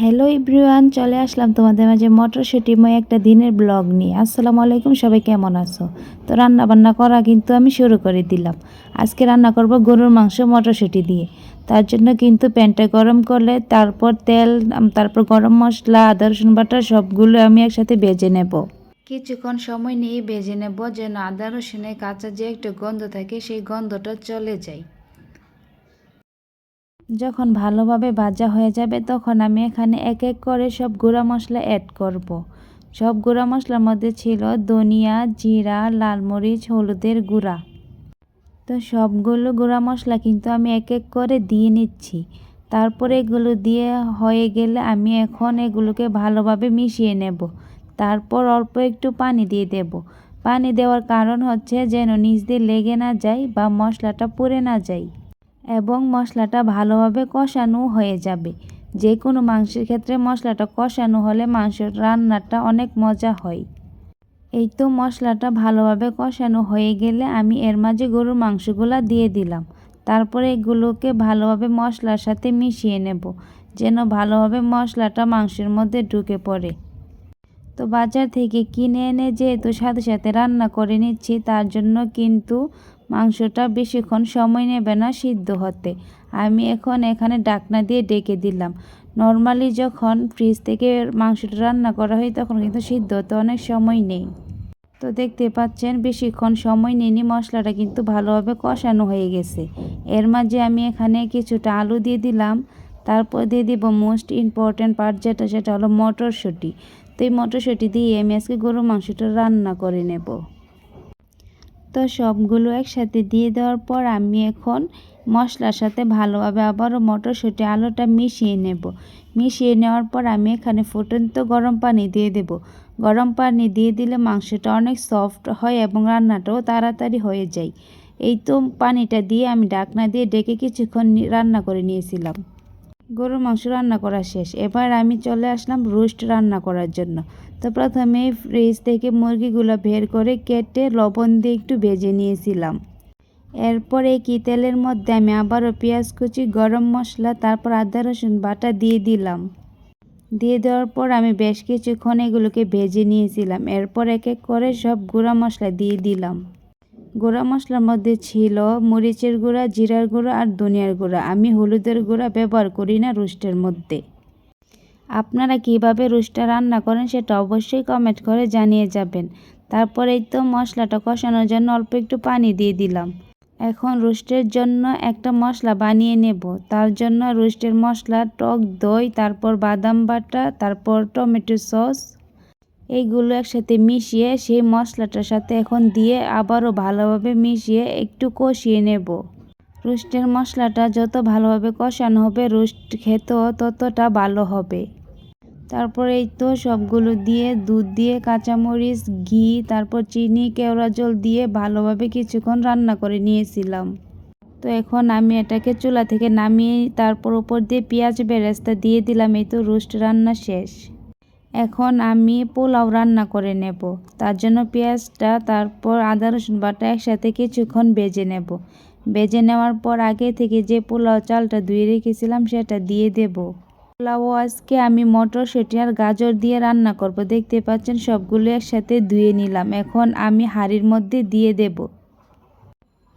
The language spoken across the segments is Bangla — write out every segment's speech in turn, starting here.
হ্যালো ইব্রিওয়ান চলে আসলাম তোমাদের মাঝে মটরশুটিময় একটা দিনের ব্লগ নিয়ে। আসসালামু আলাইকুম, সবাই কেমন আছো? তো রান্না বান্না করা কিন্তু আমি শুরু করে দিলাম। আজকে রান্না করব গরুর মাংস মটরশুঁটি দিয়ে। তার জন্য কিন্তু প্যানটা গরম করলে তারপর তেল তারপর গরম মশলা, আদা, রসুন বাটা সবগুলো আমি একসাথে ভেজে নেব। কিছুক্ষণ সময় নিয়ে ভেজে নেব যেন আদা, রসুনের কাঁচা যে একটা গন্ধ থাকে সেই গন্ধটা চলে যায়। যখন ভালোভাবে ভাজা হয়ে যাবে, তখন আমি এখানে এক এক করে সব গুঁড়া মশলা অ্যাড করব। সব গুঁড়া মশলার মধ্যে ছিল ধনিয়া, জিরা, লাল মরিচ, হলুদের গুঁড়া। তো সবগুলো গুঁড়া মশলা কিন্তু আমি এক এক করে দিয়ে নিচ্ছি। তারপরে এগুলো দিয়ে হয়ে গেলে আমি এখন এগুলোকে ভালোভাবে মিশিয়ে নেব। তারপর অল্প একটু পানি দিয়ে দেব। পানি দেওয়ার কারণ হচ্ছে যেন নিচ দিয়ে লেগে না যায় বা মশলাটা পুড়ে না যায়। এবং মশলাটা ভালোভাবে কষানো হয়ে যাবে। যে কোনো মাংসের ক্ষেত্রে মশলাটা কষানো হলে মাংসের রান্নাটা অনেক মজা হয়। এই তো মশলাটা ভালোভাবে কষানো হয়ে গেলে আমি এর মাঝে গরুর মাংসগুলো দিয়ে দিলাম। তারপরে এগুলোকে ভালোভাবে মশলার সাথে মিশিয়ে নেব, যেন ভালোভাবে মশলাটা মাংসের মধ্যে ঢুকে পড়ে। তো বাজার থেকে কিনে এনে যেহেতু সাথে সাথে রান্না করে নিচ্ছি, তার জন্য কিন্তু মাংসটা বেশিক্ষণ সময় নেবে না সিদ্ধ হতে। আমি এখন এখানে ডাকনা দিয়ে ডেকে দিলাম। নর্মালি যখন ফ্রিজ থেকে মাংসটা রান্না করা হয়, তখন কিন্তু সিদ্ধ হতে অনেক সময় নেই। তো দেখতে পাচ্ছেন, বেশিক্ষণ সময় নিয়ে মশলাটা কিন্তু ভালোভাবে কষানো হয়ে গেছে। এর মাঝে আমি এখানে কিছুটা আলু দিয়ে দিলাম। তারপর দিয়ে দিব মোস্ট ইম্পর্ট্যান্ট পার্ট, যেটা সেটা হলো মটরশুঁটি। তো এই মটরশুঁটি দিয়ে আমি আজকে গরুর মাংসটা রান্না করে নেব। তো সবগুলো একসাথে দিয়ে দেওয়ার পর আমি এখন মশলার সাথে ভালোভাবে আবারও মটরশুঁটি আলুটা মিশিয়ে নেব। মিশিয়ে নেওয়ার পর আমি এখানে ফুটন্ত গরম পানি দিয়ে দেব। গরম পানি দিয়ে দিলে মাংসটা অনেক সফট হয় এবং রান্নাটাও তাড়াতাড়ি হয়ে যায়। এই তো পানিটা দিয়ে আমি ডাকনা দিয়ে ডেকে কিছুক্ষণ রান্না করে নিয়েছিলাম। গরুর মাংস রান্না করা শেষ। এবার আমি চলে আসলাম রোস্ট রান্না করার জন্য। তো প্রথমে ফ্রিজ থেকে মুরগিগুলো বের করে কেটে লবণ দিয়ে একটু ভেজে নিয়েছিলাম। এরপর এই কি তেলের মধ্যে আমি আবারও পেঁয়াজ কুচি, গরম মশলা, তারপর আদা, রসুন বাটা দিয়ে দিলাম। দিয়ে দেওয়ার পর আমি বেশ কিছুক্ষণ এগুলোকে ভেজে নিয়েছিলাম। এরপর এক এক করে সব গুঁড়া মশলা দিয়ে দিলাম। গুঁড়া মশলার মধ্যে ছিল মরিচের গুঁড়া, জিরার গুঁড়া আর ধনিয়ার গুঁড়া। আমি হলুদের গুঁড়া ব্যবহার করি না রোস্টের মধ্যে। আপনারা কীভাবে রোস্টটা রান্না করেন সেটা অবশ্যই কমেন্ট করে জানিয়ে যাবেন। তারপরে এই তো মশলাটা কষানোর জন্য অল্প একটু পানি দিয়ে দিলাম। এখন রোস্টের জন্য একটা মশলা বানিয়ে নেব। তার জন্য রোস্টের মশলা, টক দই, তারপর বাদাম বাটা, তারপর টমেটো সস এইগুলো একসাথে মিশিয়ে সেই মশলাটার সাথে এখন দিয়ে আবারও ভালোভাবে মিশিয়ে একটু কষিয়ে নেব। রোস্টের মশলাটা যত ভালোভাবে কষানো হবে, রোস্ট খেতেও ততটা ভালো হবে। তারপর এই তো সবগুলো দিয়ে দুধ দিয়ে, কাঁচামরিচ, ঘি, তারপর চিনি, কেওড়া জল দিয়ে ভালোভাবে কিছুক্ষণ রান্না করে নিয়েছিলাম। তো এখন আমি এটাকে চুলা থেকে নামিয়ে তারপর উপর দিয়ে পেঁয়াজ বেরেস্তা দিয়ে দিলাম। এই তো রোস্ট রান্না শেষ। এখন আমি পোলাও রান্না করে নেব। তার জন্য পেঁয়াজটা, তারপর আদা, রসুন বাটা একসাথে কিছুক্ষণ বেজে নেব। বেজে নেওয়ার পর আগে থেকে যে পোলাও চালটা ধুয়ে রেখেছিলাম সেটা দিয়ে দেব। পোলাও আজকে আমি মটরশুঁটি আর গাজর দিয়ে রান্না করব। দেখতে পাচ্ছেন সবগুলো একসাথে ধুয়ে নিলাম। এখন আমি হাঁড়ির মধ্যে দিয়ে দেব।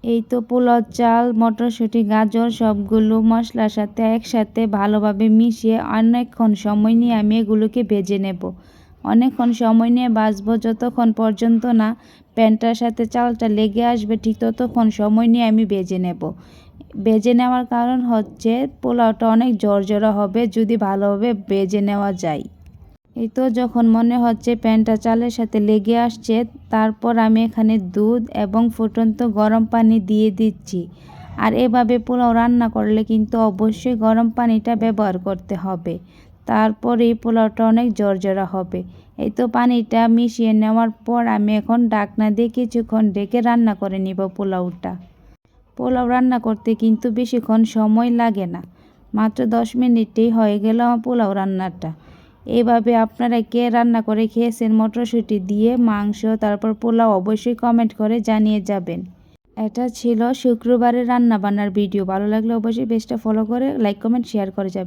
এই তো পোলাও, চাল, মটরশুঁটি, গাজর, সবগুলো মশলার সাথে একসাথে ভালোভাবে মিশিয়ে অনেকক্ষণ সময় নিয়ে আমি এগুলোকে ভেজে নেব। অনেকক্ষণ সময় নিয়ে বাজবো যতক্ষণ পর্যন্ত না প্যানটার সাথে চালটা লেগে আসবে ঠিক ততক্ষণ সময় নিয়ে আমি ভেজে নেব। ভেজে নেওয়ার কারণ হচ্ছে পোলাওটা অনেক জর্জরা হবে যদি ভালোভাবে ভেজে নেওয়া যায়। এই তো যখন মনে হচ্ছে প্যানটা চালের সাথে লেগে আসছে, তারপর আমি এখানে দুধ এবং ফুটন্ত গরম পানি দিয়ে দিচ্ছি। আর এভাবে পোলাও রান্না করলে কিন্তু অবশ্যই গরম পানিটা ব্যবহার করতে হবে। তারপর এই পোলাওটা অনেক জর্জরা হবে। এই তো পানিটা মিশিয়ে নেওয়ার পর আমি এখন ডাকনা দিয়ে কিছুক্ষণ ডেকে রান্না করে নিব পোলাওটা। পোলাও রান্না করতে কিন্তু বেশিক্ষণ সময় লাগে না। মাত্র দশ মিনিটেই হয়ে গেল আমার পোলাও রান্নাটা। এইভাবে আপনারা কে রান্না করে খেয়েছেন মটরশুঁটি দিয়ে, মাংস, তারপর পোলাও অবশ্যই কমেন্ট করে জানিয়ে যাবেন। এটা ছিল শুক্রবারের রান্নাবান্নার ভিডিও। ভালো লাগলে অবশ্যই পেজটা ফলো করে লাইক কমেন্ট শেয়ার করে যাবেন।